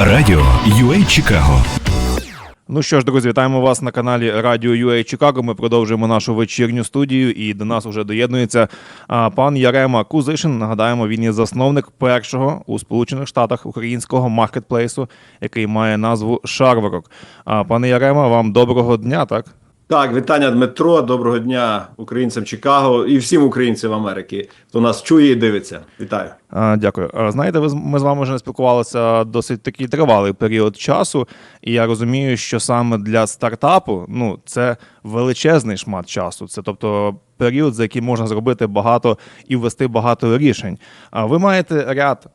Радіо UA Чикаго Ну що ж, друзі, вітаємо вас на каналі Радіо UA Чикаго. Ми продовжуємо нашу вечірню студію, і до нас вже доєднується а, пан Ярема Кузишин. Нагадаємо, він є засновник першого у Сполучених Штатах українського маркетплейсу, який має назву Шарворок. А, пане Ярема, вам доброго дня, так? Так, вітання Дмитро. Доброго дня українцям Чикаго і всім українцям Америки, хто нас чує і дивиться. Вітаю. Дякую. Знаєте, ми з вами вже не спілкувалися досить такий тривалий період часу, і я розумію, що саме для стартапу ну це величезний шмат часу. Це тобто період, за який можна зробити багато і ввести багато рішень. А ви маєте ряд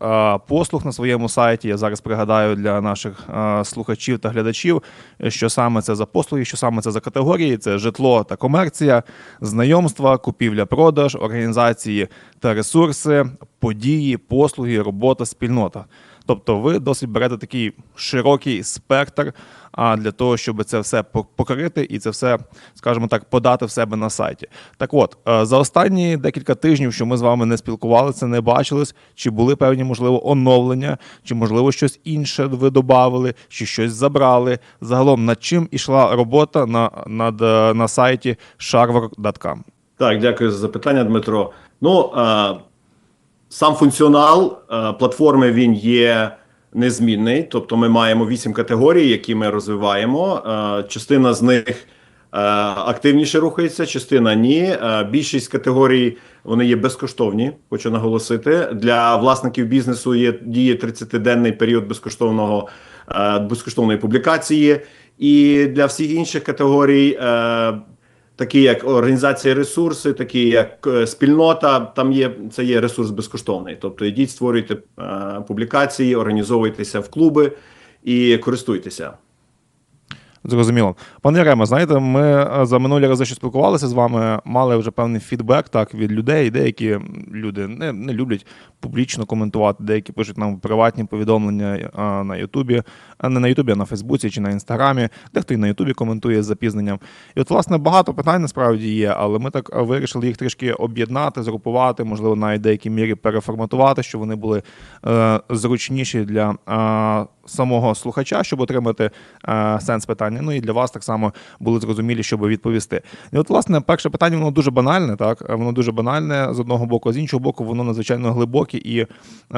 послуг на своєму сайті. Я зараз пригадаю для наших слухачів та глядачів, що саме це за послуги, що саме це за категорії: це житло та комерція, знайомства, купівля-продаж, організації та ресурси, події, послуги, робота, спільнота. Тобто ви досить берете такий широкий спектр а, для того, щоб це все по- покрити і це все, скажімо так, подати в себе на сайті. Так от, е, за останні декілька тижнів, що ми з вами не спілкувалися, не бачились, чи були певні, можливо, оновлення, чи, можливо, щось інше ви додали, чи щось забрали. Загалом, над чим ішла робота на, над, е, на сайті sharwork.com? Так, дякую за запитання, Дмитро. Ну е, сам функціонал е, платформи він є незмінний. Тобто, ми маємо вісім категорій, які ми розвиваємо. Е, частина з них е, активніше рухається, частина ні. Більшість категорій вони є безкоштовні. Хочу наголосити. Для власників бізнесу є діє 30-денний період безкоштовного безкоштовної публікації. І для всіх інших категорій, такі як організація ресурси, такі як е, спільнота, там є це є ресурс безкоштовний. Тобто йдіть, створюйте е, публікації, організовуйтеся в клуби і користуйтеся. Зрозуміло. Пане Ярема, знаєте, ми е, за минулі рази, що спілкувалися з вами, мали вже певний фідбек так, від людей. Деякі люди не, не люблять публічно коментувати, деякі пишуть нам приватні повідомлення а, на Ютубі, а не на Ютубі, а на Фейсбуці чи на Інстаграмі, дехто і на Ютубі коментує з запізненням. І от, власне, багато питань насправді є, але ми так е, вирішили їх трішки об'єднати, згрупувати, можливо, навіть в деякій мірі переформатувати, щоб вони були е, зручніші для е, самого слухача, щоб отримати е, сенс питання. Ну і для вас так само були зрозумілі, щоб відповісти. І от, власне, перше питання воно дуже банальне, так воно дуже банальне з одного боку, а з іншого боку, воно надзвичайно глибоке і е,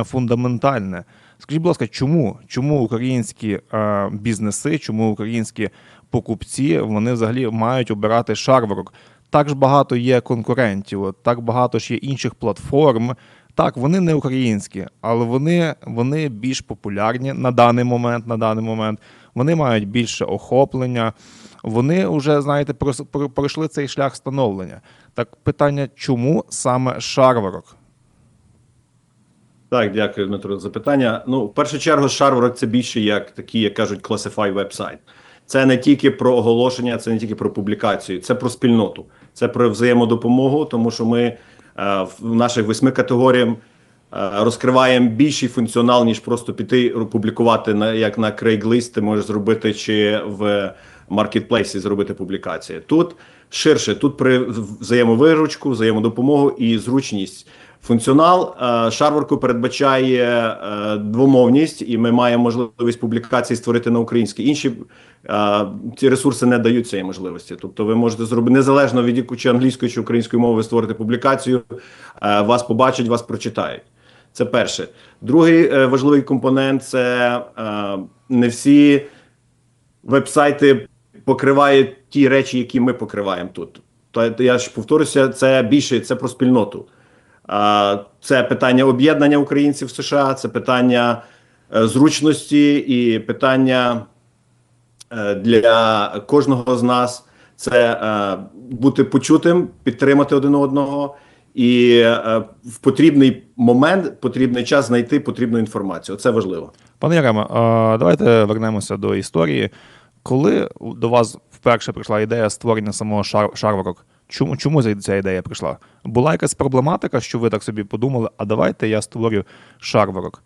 фундаментальне. Скажіть, будь ласка, чому? Чому українські е, бізнеси, чому українські покупці вони взагалі мають обирати шарворок? Так ж багато є конкурентів, так багато ж є інших платформ. Так, вони не українські, але вони, вони більш популярні на даний момент. На даний момент вони мають більше охоплення. Вони вже знаєте пройшли цей шлях становлення. Так питання, чому саме шарворок? Так, дякую, Дмитро, за запитання. Ну, в першу чергу, Шарворок це більше як такий, як кажуть, classify вебсайт. Це не тільки про оголошення, це не тільки про публікацію, це про спільноту, це про взаємодопомогу, тому що ми в наших восьми категоріях е, розкриваємо більший функціонал, ніж просто піти публікувати на як на Craigslist ти можеш зробити чи в маркетплейсі зробити публікації. Тут ширше, тут при взаємовиручку, взаємодопомогу і зручність. Функціонал е, шарворку передбачає е, двомовність, і ми маємо можливість публікації створити на українській. Інші е, ці ресурси не дають цієї можливості. Тобто, ви можете зробити незалежно від чи англійської чи української мови ви створите публікацію, вас побачать, вас прочитають. Це перше. Другий важливий компонент це не всі вебсайти покривають ті речі, які ми покриваємо тут. То я ж повторюся, це більше це про спільноту. Це питання об'єднання українців в США, це питання е, зручності і питання е, для кожного з нас це е, бути почутим, підтримати один одного, і в потрібний момент, потрібний час знайти потрібну інформацію. Це важливо. Пане Ярема, давайте вернемося до історії. Коли до вас вперше прийшла ідея створення самого шар, шарворок? Чому, чому ця- ідея прийшла? Була якась проблематика, що ви так собі подумали, а давайте я створю шарворок.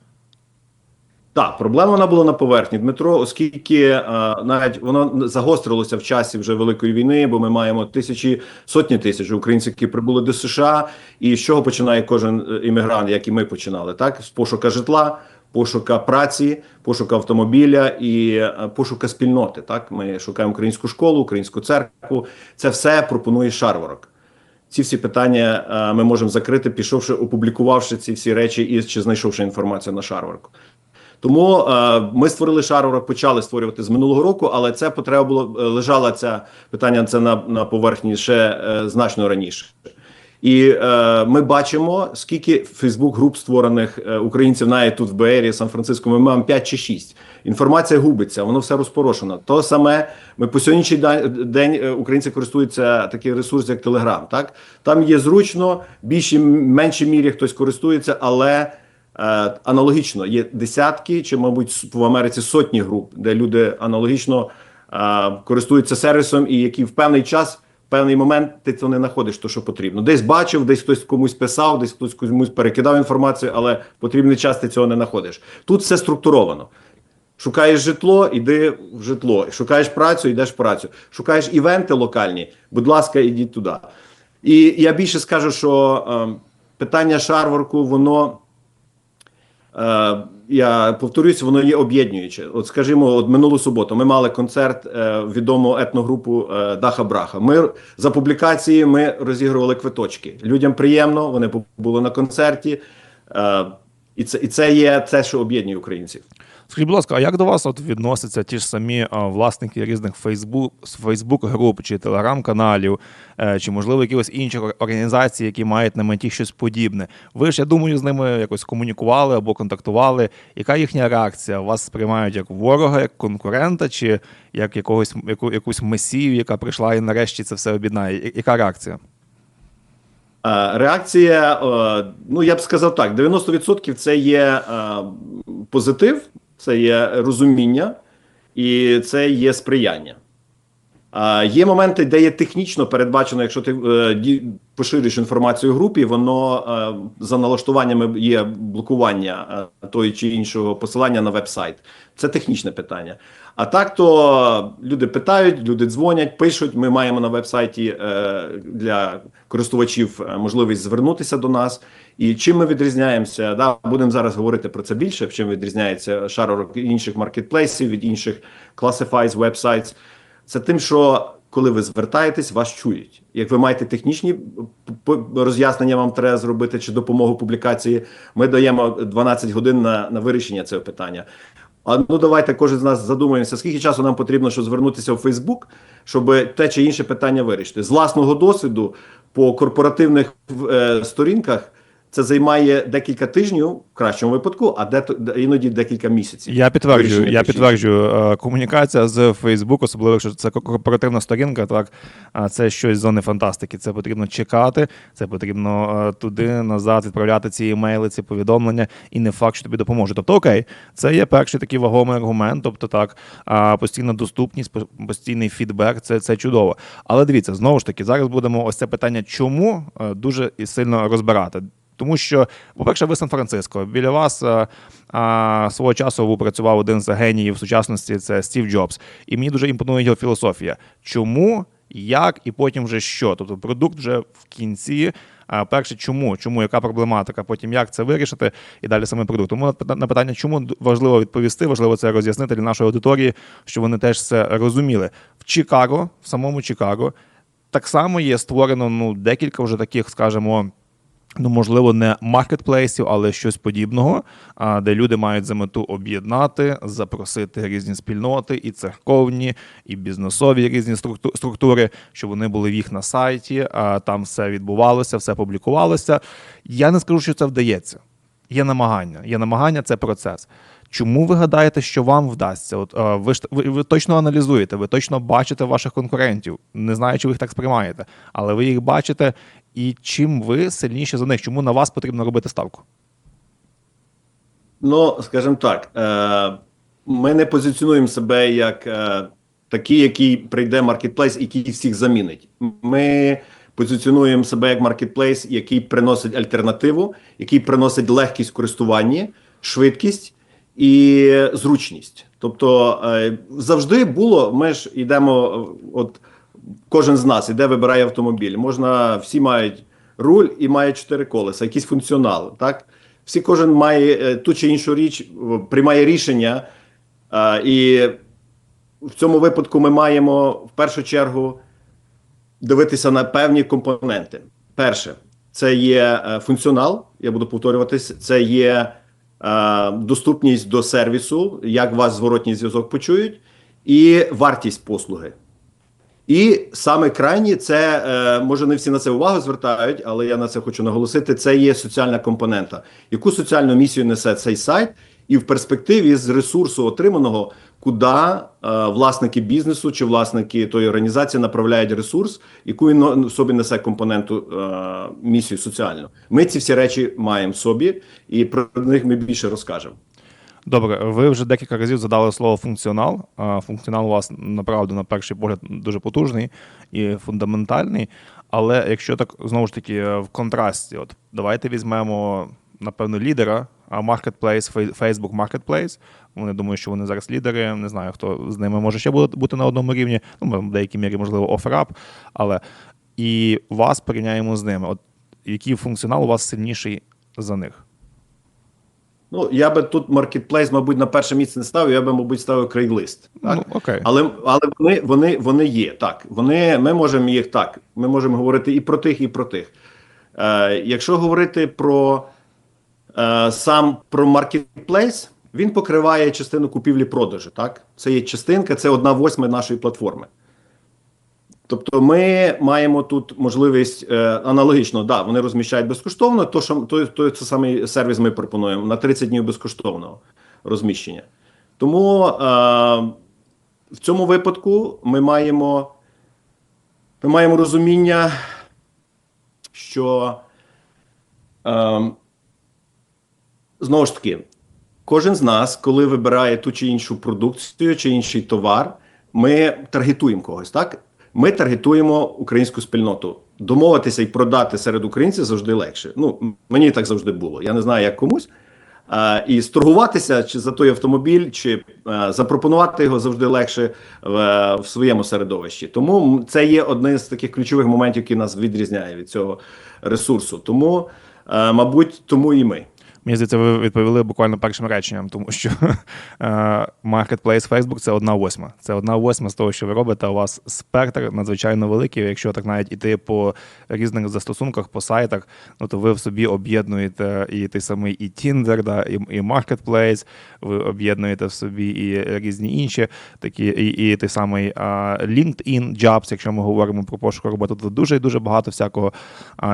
Так, проблема вона була на поверхні, Дмитро, оскільки е, навіть воно загострилося в часі вже великої війни, бо ми маємо тисячі сотні тисяч українців, які прибули до США. І з чого починає кожен е, іммігрант, як і ми починали, так з пошука житла, пошука праці, пошука автомобіля і е, пошука спільноти. Так, ми шукаємо українську школу, українську церкву. Це все пропонує шарворок. Ці всі питання е, ми можемо закрити, пішовши, опублікувавши ці всі речі і чи знайшовши інформацію на шарворку. Тому е, ми створили шарворок, почали створювати з минулого року, але це потреба було е, лежала ця питання це на, на поверхні ще е, значно раніше. І е, ми бачимо, скільки Фейсбук груп створених е, українців навіть тут в Беері, Сан-Франциско. Ми маємо 5 чи 6. Інформація губиться, воно все розпорошено. То саме ми по сьогоднішній день е, українці користуються такий ресурс, як Телеграм. Так там є зручно, більшій меншій мірі хтось користується, але е, аналогічно є десятки чи, мабуть, в Америці сотні груп, де люди аналогічно е, користуються сервісом, і які в певний час. Певний момент ти це не знаходиш, то що потрібно. Десь бачив, десь хтось комусь писав, десь хтось комусь перекидав інформацію, але потрібний час ти цього не знаходиш. Тут все структуровано. Шукаєш житло, іди в житло. Шукаєш працю, йдеш в працю. Шукаєш івенти локальні, будь ласка, ідіть туди. І я більше скажу, що е, питання шарворку, воно. Е, я повторюсь, воно є об'єднуюче. От, скажімо, от минулу суботу ми мали концерт е, відому етногрупу е, Даха Браха. Ми за публікації ми розігрували квиточки. Людям приємно, вони були на концерті. І це, і це є те, що об'єднує українців. Скажіть, будь ласка, а як до вас от відносяться ті ж самі власники різних Фейсбук, Фейсбук груп чи телеграм-каналів, е, чи можливо якихось інших організацій, які мають на меті щось подібне? Ви ж я думаю, з ними якось комунікували або контактували. Яка їхня реакція? Вас сприймають як ворога, як конкурента, чи як якогось яку, якусь месію, яка прийшла і нарешті це все об'єднає? Яка реакція? Е, Реакція, е, ну я б сказав так: 90% це є позитив, це є розуміння і це є сприяння. А є моменти, де є технічно передбачено, якщо ти е, поширюєш інформацію в групі, воно е, за налаштуваннями є блокування е, тої чи іншого посилання на веб-сайт. Це технічне питання. А так то люди питають, люди дзвонять, пишуть. Ми маємо на веб-сайті е, для користувачів е, можливість звернутися до нас. І чим ми відрізняємося? Да, будемо зараз говорити про це більше. Чим відрізняється шаророк інших маркетплейсів від інших classifieds, websites. Це тим, що коли ви звертаєтесь, вас чують. Як ви маєте технічні роз'яснення, вам треба зробити чи допомогу публікації, ми даємо 12 годин на, на вирішення цього питання. А ну давайте кожен з нас задумаємося, скільки часу нам потрібно, щоб звернутися в Фейсбук, щоб те чи інше питання вирішити. З власного досвіду по корпоративних е, сторінках це займає декілька тижнів в кращому випадку, а де іноді декілька місяців. Я підтверджую, я підтверджую е, комунікація з Facebook, особливо якщо це корпоративна сторінка, так це щось з зони фантастики. Це потрібно чекати, це потрібно е, туди назад відправляти ці емейли, ці повідомлення, і не факт, що тобі допоможе. Тобто, окей, це є перший такий вагомий аргумент. Тобто, так, постійна доступність, постійний фідбек, це, це чудово. Але дивіться, знову ж таки, зараз будемо ось це питання, чому е, дуже і сильно розбирати. Тому що, по-перше, ви Сан-Франциско. Біля вас а, а, свого часу працював один з геніїв сучасності, це Стів Джобс. І мені дуже імпонує його філософія. Чому, як і потім вже що? Тобто продукт вже в кінці. А перше, чому? Чому, яка проблематика? Потім як це вирішити, і далі саме продукт. Тому на питання, чому важливо відповісти, важливо це роз'яснити для нашої аудиторії, що вони теж це розуміли. В Чикаго, в самому Чикаго, так само є створено ну декілька вже таких, скажімо. Ну, можливо, не маркетплейсів, але щось подібного, де люди мають за мету об'єднати, запросити різні спільноти, і церковні, і бізнесові різні структу- структури, щоб вони були в їх на сайті, там все відбувалося, все публікувалося. Я не скажу, що це вдається. Є намагання. Є намагання, це процес. Чому ви гадаєте, що вам вдасться? От ви ж ви, ви точно аналізуєте, ви точно бачите ваших конкурентів. Не знаю, чи ви їх так сприймаєте, але ви їх бачите, і чим ви сильніші за них? Чому на вас потрібно робити ставку? Ну, скажімо так, е, ми не позиціонуємо себе як е, такий, який прийде маркетплейс, який всіх замінить. Ми позиціонуємо себе як маркетплейс, який приносить альтернативу, який приносить легкість в користуванні, швидкість і зручність. Тобто е, завжди було, ми ж йдемо, от кожен з нас іде, вибирає автомобіль. Можна, всі мають руль і мають чотири колеса, якийсь функціонал, так? всі кожен має е, ту чи іншу річ, приймає рішення, і в цьому випадку ми маємо в першу чергу дивитися на певні компоненти. Перше, це є е, функціонал, я буду повторюватись, це є е, доступність до сервісу, як вас зворотній зв'язок почують, і вартість послуги. І саме крайні, це е, може не всі на це увагу звертають, але я на це хочу наголосити. Це є соціальна компонента. Яку соціальну місію несе цей сайт, і в перспективі з ресурсу отриманого, куди е, власники бізнесу чи власники тої організації направляють ресурс, яку він в собі несе компоненту е, місію соціальну. Ми ці всі речі маємо в собі, і про них ми більше розкажемо. Добре, ви вже декілька разів задали слово функціонал. Функціонал у вас направду на перший погляд дуже потужний і фундаментальний. Але якщо так знову ж таки в контрасті, от давайте візьмемо напевно лідера, Marketplace, Facebook Marketplace. Вони думають, що вони зараз лідери. Не знаю, хто з ними може ще бути на одному рівні. Ну, в деякій мірі, можливо, OfferUp, але і вас порівняємо з ними. От який функціонал у вас сильніший за них? Ну я би тут маркетплейс, мабуть, на перше місце не ставив. Я би, мабуть, ставив Craigslist. Так? Ну, окей. Але але вони, вони, вони є так. Вони ми можемо їх так. Ми можемо говорити і про тих, і про тих. Е, якщо говорити про е, сам про маркетплейс, він покриває частину купівлі-продажу. Так, це є частинка, це одна восьма нашої платформи. Тобто, ми маємо тут можливість е, аналогічно, да, вони розміщають безкоштовно. То, що то, то це самий сервіс ми пропонуємо на 30 днів безкоштовного розміщення. Тому е, в цьому випадку ми маємо, ми маємо розуміння, що е, знову ж таки, кожен з нас, коли вибирає ту чи іншу продукцію чи інший товар, ми таргетуємо когось, так? Ми таргетуємо українську спільноту. Домовитися і продати серед українців завжди легше. Ну, мені так завжди було. Я не знаю, як комусь. А, і сторгуватися чи за той автомобіль, чи а, запропонувати його завжди легше в, в своєму середовищі. Тому це є один з таких ключових моментів, який нас відрізняє від цього ресурсу. Тому, е, мабуть, тому і ми. Мені здається, ви відповіли буквально першим реченням, тому що е, Marketplace Facebook – це одна восьма. Це одна восьма з того, що ви робите. У вас спектр надзвичайно великий. Якщо так навіть іти по різних застосунках, по сайтах, ну то ви в собі об'єднуєте і той самий і Tinder, да, і, і Marketplace, ви об'єднуєте в собі і різні інші такі, і, і той самий LinkedIn Jobs, якщо ми говоримо про пошук роботи, то дуже і дуже багато всякого,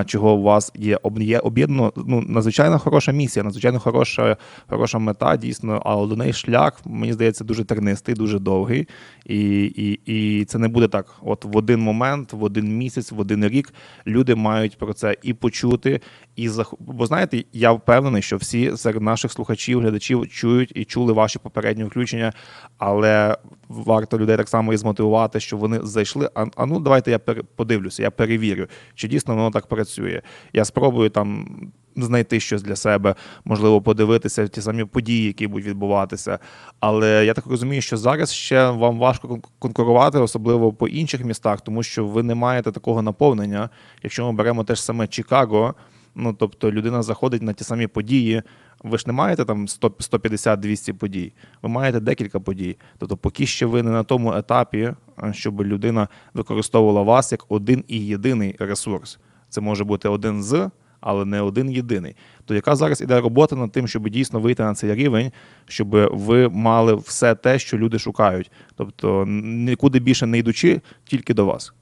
чого у вас є об'єднано. Ну, надзвичайно хороша місія, надзвичайно хороша, хороша мета, дійсно, але до неї шлях, мені здається, дуже тернистий, дуже довгий. І, і, і це не буде так. От в один момент, в один місяць, в один рік люди мають про це і почути, і зах... Бо знаєте, я впевнений, що всі серед наших слухачів, глядачів чують і чули ваші попередні включення, але варто людей так само і змотивувати, що вони зайшли. А, а ну давайте я пере- подивлюся, я перевірю, чи дійсно воно так працює. Я спробую там знайти щось для себе, можливо, подивитися ті самі події, які будуть відбуватися. Але я так розумію, що зараз ще вам важко конкурувати, особливо по інших містах, тому що ви не маєте такого наповнення. Якщо ми беремо те ж саме Чикаго, ну тобто людина заходить на ті самі події. Ви ж не маєте там 100 150-200 подій. Ви маєте декілька подій. Тобто, поки ще ви не на тому етапі, щоб людина використовувала вас як один і єдиний ресурс. Це може бути один з, але не один єдиний. То яка зараз іде робота над тим, щоб дійсно вийти на цей рівень, щоб ви мали все те, що люди шукають. Тобто нікуди більше не йдучи, тільки до вас.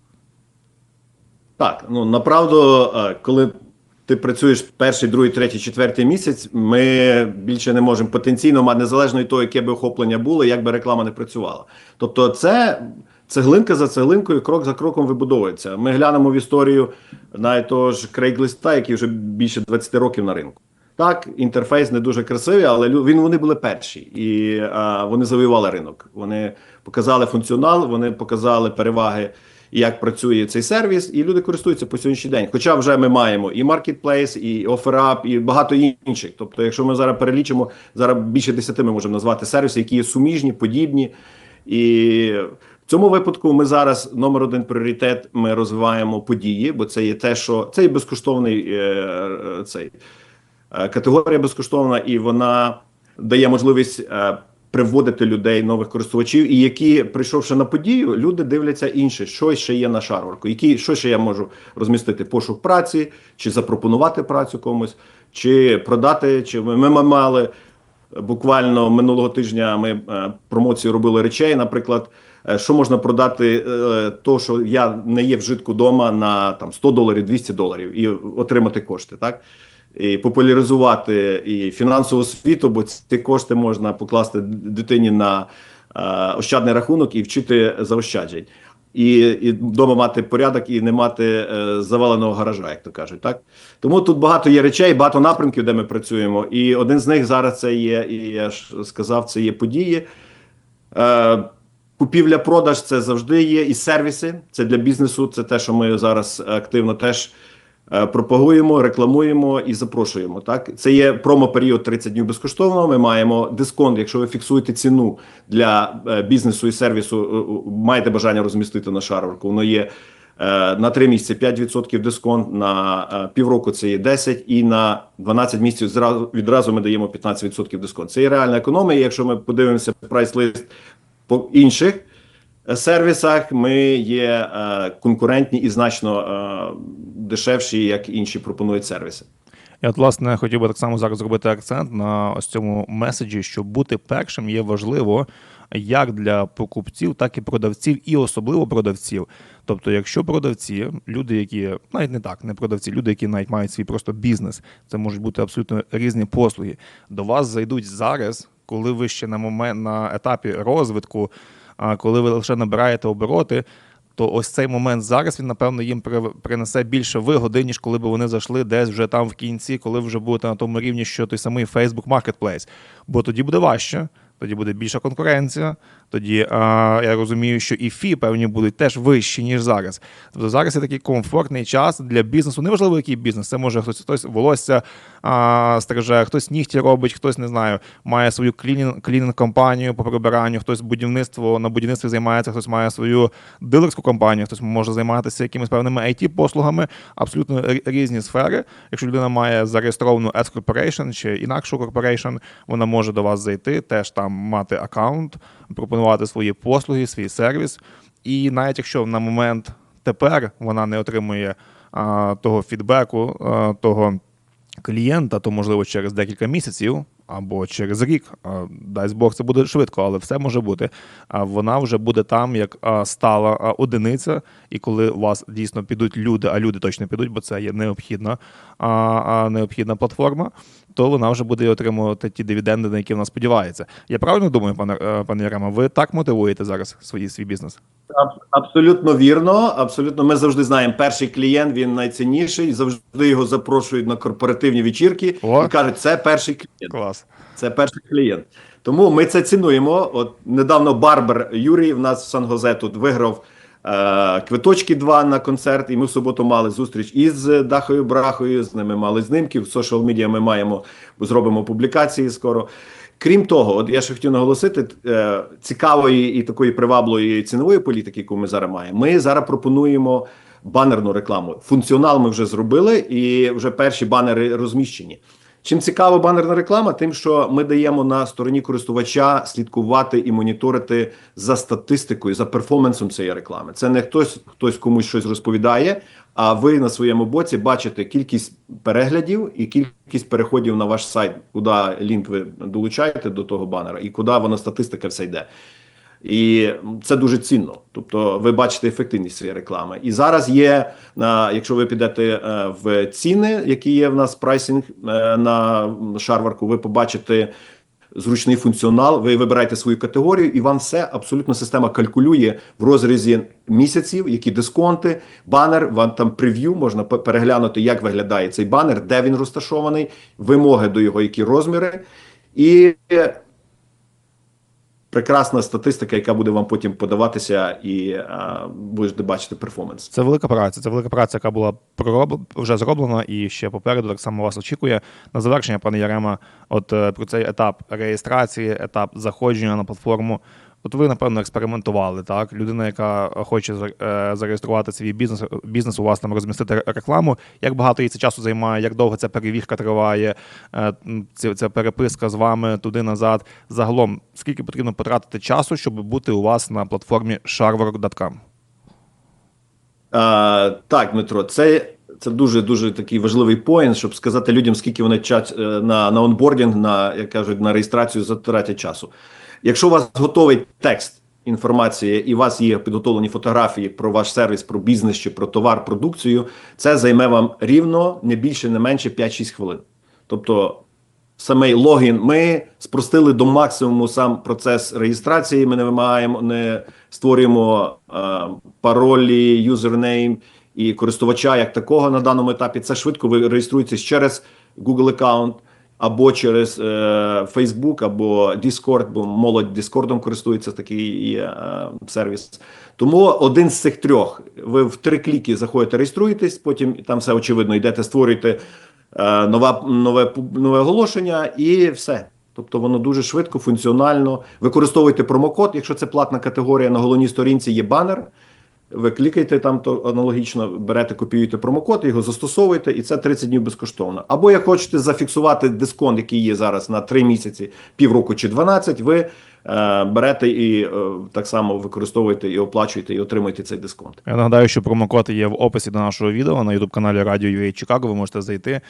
Так, ну направду, е, коли ти працюєш перший, другий, третій, четвертий місяць, ми більше не можемо потенційно, незалежно від того, яке би охоплення було, як би реклама не працювала. Тобто, це цеглинка за цеглинкою, крок за кроком вибудовується. Ми глянемо в історію навіть того ж Craigslist, який вже більше 20 років на ринку. Так, інтерфейс не дуже красивий, але він вони були перші, і а, вони завоювали ринок. Вони показали функціонал, вони показали переваги, як працює цей сервіс, і люди користуються по сьогоднішній день. Хоча вже ми маємо і Marketplace, і OfferUp, і багато інших. Тобто, якщо ми зараз перелічимо, зараз більше 10 ми можемо назвати сервіси, які є суміжні, подібні. І в цьому випадку ми зараз номер один пріоритет. Ми розвиваємо події, бо це є те, що це є безкоштовний е, е, цей е, категорія безкоштовна, і вона дає можливість приводити людей, нових користувачів, і які, прийшовши на подію, люди дивляться інше, що ще є на шарварку, які що ще я можу розмістити пошук праці, чи запропонувати працю комусь, чи продати. Чи ми, ми мали буквально минулого тижня. Ми е, промоцію робили речей. Наприклад, е, що можна продати, е, то що я не є вжитку вдома на там 100 доларів, 200 доларів і отримати кошти, так. І популяризувати і фінансову освіту, бо ці кошти можна покласти дитині на ощадний рахунок і вчити заощаджень. І, і вдома мати порядок і не мати е, заваленого гаража, як то кажуть, так тому тут багато є речей, багато напрямків, де ми працюємо. І один з них зараз це є, і я ж сказав, це є події. Е, Купівля-продаж це завжди є, і сервіси. Це для бізнесу. Це те, що ми зараз активно теж пропагуємо, рекламуємо і запрошуємо. Так, це є промо-період 30 днів безкоштовно. Ми маємо дисконт. Якщо ви фіксуєте ціну для е, бізнесу і сервісу, е, е, маєте бажання розмістити на шарварку. Воно є е, на 3 місяці 5% дисконт, на е, півроку це є 10 і на 12 місяців зразу відразу ми даємо 15% дисконт. Це є реальна економія. Якщо ми подивимося прайс-лист по інших е, сервісах, ми є е, конкурентні і значно е, дешевші, як інші пропонують сервіси. Я от, власне хотів би так само зараз зробити акцент на ось цьому меседжі, що бути першим є важливо як для покупців, так і продавців, і особливо продавців. Тобто, якщо продавці, люди, які навіть не так, не продавці, люди, які навіть мають свій просто бізнес, це можуть бути абсолютно різні послуги. До вас зайдуть зараз, коли ви ще на момент на етапі розвитку, коли ви лише набираєте обороти. То ось цей момент зараз він, напевно, їм при- принесе більше вигоди, ніж коли б вони зайшли десь вже там в кінці, коли вже будете на тому рівні, що той самий Facebook Marketplace. Бо тоді буде важче, тоді буде більша конкуренція. Тоді а, я розумію, що і фі певні будуть теж вищі, ніж зараз. Тобто зараз є такий комфортний час для бізнесу. Неважливо, який бізнес. Це може хтось хтось волосся а, стриже, хтось нігті робить, хтось не знаю, має свою клінінг, компанію по прибиранню, хтось будівництво на будівництві займається, хтось має свою дилерську компанію, хтось може займатися якимись певними it послугами абсолютно різні сфери. Якщо людина має зареєстровану S Corporation чи інакшу corporation, вона може до вас зайти, теж там мати аккаунт, пропонувати свої послуги, свій сервіс. І навіть якщо на момент тепер вона не отримує а, того фідбеку, а, того клієнта, то можливо через декілька місяців або через рік. Дасть Бог, це буде швидко, але все може бути. А вона вже буде там як стала одиниця, і коли у вас дійсно підуть люди, а люди точно підуть, бо це є необхідна, необхідна платформа, то вона вже буде отримувати ті дивіденди, на які вона сподівається. Я правильно думаю, пане е, пане Ярема, ви так мотивуєте зараз свій свій бізнес? Аб- Абсолютно вірно. Абсолютно, ми завжди знаємо, перший клієнт він найцінніший. Завжди його запрошують на корпоративні вечірки О. і кажуть, це перший клієнт. Клас. Це перший клієнт. Тому ми це цінуємо. От недавно Барбер Юрій в нас в Сан-Гозе тут виграв квиточки два на концерт, і ми в суботу мали зустріч із Дахою Брахою. З ними мали знимки. В соціал медіа ми маємо, зробимо публікації скоро. Крім того, от я ще хотів наголосити е, цікавої і такої привабливої цінової політики, яку ми зараз маємо. Ми зараз пропонуємо банерну рекламу. Функціонал ми вже зробили, і вже перші банери розміщені. Чим цікава банерна реклама, тим, що ми даємо на стороні користувача слідкувати і моніторити за статистикою, за перформансом цієї реклами. Це не хтось, хтось комусь щось розповідає. А ви на своєму боці бачите кількість переглядів і кількість переходів на ваш сайт, куди лінк ви долучаєте до того банера, і куди вона статистика все йде. І це дуже цінно. Тобто, ви бачите ефективність цієї реклами. І зараз є на якщо ви підете е, в ціни, які є в нас прайсинг е, на шарварку, ви побачите зручний функціонал. Ви вибираєте свою категорію, і вам все абсолютно система калькулює в розрізі місяців, які дисконти, банер. Вам там прев'ю можна пе- переглянути, як виглядає цей банер, де він розташований, вимоги до його, які розміри, і прекрасна статистика, яка буде вам потім подаватися, і а, будете бачити перформанс. Це велика праця. Це велика праця, яка була пророб... вже зроблена і ще попереду так само вас очікує. На завершення, пане Ярема, от е, про цей етап реєстрації, етап заходження на платформу. От ви, напевно, експериментували, так? Людина, яка хоче е, зареєструвати свій бізнес, бізнес, у вас там розмістити рекламу. Як багато їй це часу займає, як довго ця перевірка триває, е, ця, переписка з вами туди-назад. Загалом, скільки потрібно потратити часу, щоб бути у вас на платформі sharwork.com? А, так, Дмитро, це, це дуже дуже такий важливий поінт, щоб сказати людям, скільки вони час е, на, на онбордінг, на як кажуть, на реєстрацію затратять часу. Якщо у вас готовий текст інформації і у вас є підготовлені фотографії про ваш сервіс, про бізнес чи про товар, продукцію, це займе вам рівно не більше, не менше 5-6 хвилин. Тобто самий логін. Ми спростили до максимуму сам процес реєстрації. Ми не вимагаємо, не створюємо е, паролі, юзернейм і користувача як такого на даному етапі. Це швидко. Ви реєструєтесь через Google аккаунт або через е, Facebook, або Discord, бо молодь Discord користується такий є, е, сервіс. Тому один з цих трьох. Ви в три кліки заходите, реєструєтесь, потім там все очевидно, йдете, створюєте е, нова, нове, нове оголошення і все. Тобто воно дуже швидко, функціонально. Використовуйте промокод. Якщо це платна категорія, на головній сторінці є банер. Ви клікаєте там, то аналогічно берете, копіюєте промокод, його застосовуєте, і це 30 днів безкоштовно. Або як хочете зафіксувати дисконт, який є зараз на 3 місяці, півроку чи 12, ви берете і е, так само використовуєте і оплачуєте, і отримуєте цей дисконт. Я нагадаю, що промокод є в описі до нашого відео на youtube каналі Радіо UA Chicago. Ви можете зайти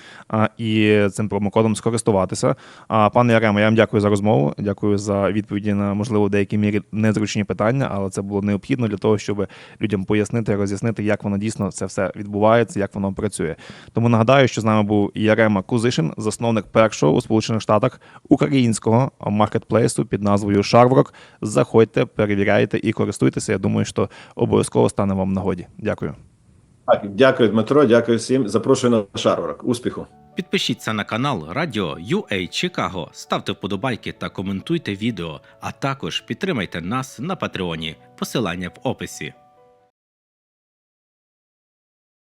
і цим промокодом скористуватися. А, пане Яремо, я вам дякую за розмову. Дякую за відповіді на можливо в деякій мірі незручні питання, але це було необхідно для того, щоб людям пояснити, роз'яснити, як воно дійсно це все відбувається, як воно працює. Тому нагадаю, що з нами був Ярема Кузишин, засновник першого у Сполучених Штатах українського маркетплейсу під назвою Sharvrock. Заходьте, перевіряйте і користуйтеся. Я думаю, що обов'язково стане вам нагоді. Дякую. Так, дякую, Дмитро. Дякую всім. Запрошую на шарворок. Успіху. Підпишіться на канал Радіо UA Чикаго, ставте вподобайки та коментуйте відео, а також підтримайте нас на Патреоні. Посилання в описі.